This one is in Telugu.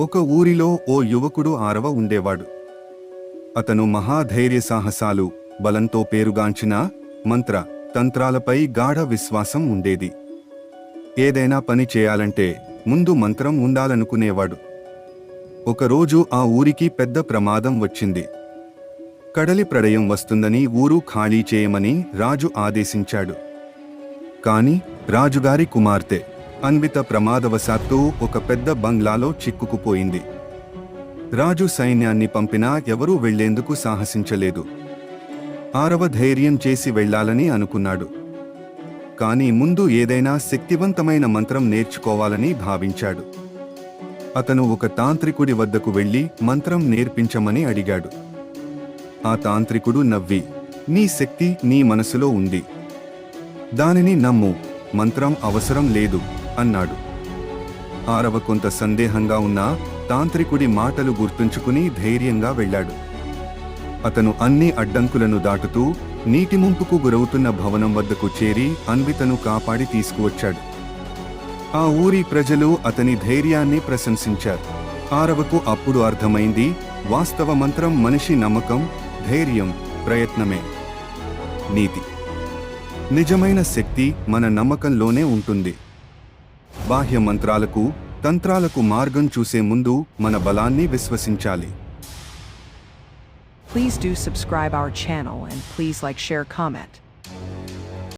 ఒక ఊరిలో ఓ యువకుడు ఆరవ ఉండేవాడు. అతను మహాధైర్య సాహసాలు బలంతో పేరుగాంచిన మంత్ర తంత్రాలపై గాఢ విశ్వాసం ఉండేది. ఏదైనా పని చేయాలంటే ముందు మంత్రం ఉండాలనుకునేవాడు. ఒకరోజు ఆ ఊరికి పెద్ద ప్రమాదం వచ్చింది. కడలి ప్రళయం వస్తుందని ఊరు ఖాళీ చేయమని రాజు ఆదేశించాడు. కాని రాజుగారి కుమార్తె అన్విత ప్రమాదవశాత్తు ఒక పెద్ద బంగ్లాలో చిక్కుకుపోయింది. రాజు సైన్యాన్ని పంపినా ఎవరూ వెళ్ళేందుకు సాహసించలేదు. ఆరవ ధైర్యం చేసి వెళ్ళాలని అనుకున్నాడు. కాని ముందు ఏదైనా శక్తివంతమైన మంత్రం నేర్చుకోవాలని భావించాడు. అతను ఒక తాంత్రికుడి వద్దకు వెళ్ళి మంత్రం నేర్పించమని అడిగాడు. ఆ తాంత్రికుడు నవ్వి నీ శక్తి నీ మనసులో ఉంది. దానిని నమ్ము. మంత్రం అవసరం లేదు. అన్నాడు. ఆరవ కొంత సందేహంగా ఉన్న తాంత్రికుడి మాటలు గుర్తుంచుకుని ధైర్యంగా వెళ్ళాడు. అతను అన్ని అడ్డంకులను దాటుతూ నీటి ముంపుకు గురవుతున్న భవనం వద్దకు చేరి అన్వితను కాపాడి తీసుకువచ్చాడు. ఆ ఊరి ప్రజలు అతని ధైర్యాన్ని ప్రశంసించారు. ఆరవకు అప్పుడు అర్థమైంది వాస్తవ మంత్రం మనిషి నమ్మకం ధైర్యం ప్రయత్నమే. నీతి. నిజమైన శక్తి మన నమ్మకంలోనే ఉంటుంది. బాహ్య మంత్రాలకు తంత్రాలకు మార్గం చూసే ముందు మన బలాన్ని విశ్వసించాలి Please do subscribe our channel and please like share comment.